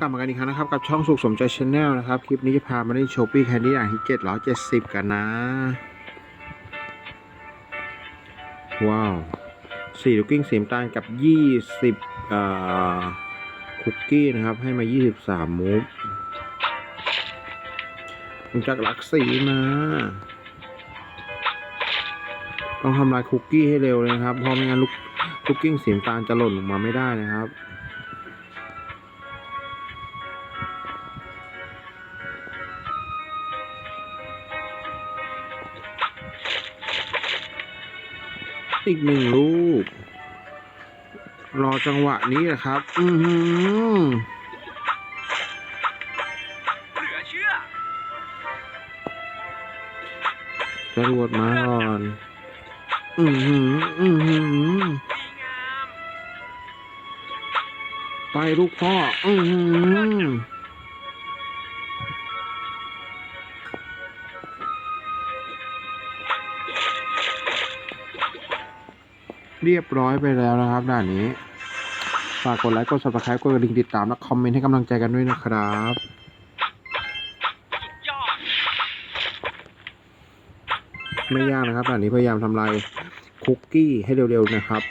กลับมากันอีกครั้งนะครับกับช่องสุขสมใจชาแนลนะครับ คลิปนี้จะพามาเล่นโชปี้แคนดี้อ่างที่เจ็ดร้อยเจ็ดสิบกันนะ ว้าวสี่ลูกกิ้งสีน้ำตาลกับยี่สิบคุกกี้นะครับ ให้มายี่สิบสามมูฟผมจากหลักสีมา ต้องทำลายคุกกี้ให้เร็วเลยนะครับ เพราะไม่งั้นลูกคุกกิ้งสีน้ำตาลจะหล่นลงมาไม่ได้นะครับ อีกหนึ่งลูก รอจังหวะนี้นะครับ อือหือจรวดมาก่อน อือหือ อือหือ ไปลูกพ่อ อือหือ เรียบร้อยไปแล้วนะครับด่านนี้ฝากกดไลค์กด subscribe กดกระดิ่งติดตามและคอมเมนต์ให้กำลังใจกันด้วยนะครับไม่ยากนะครับด่านนี้พยายามทำลายคุกกี้ให้เร็วๆนะครับ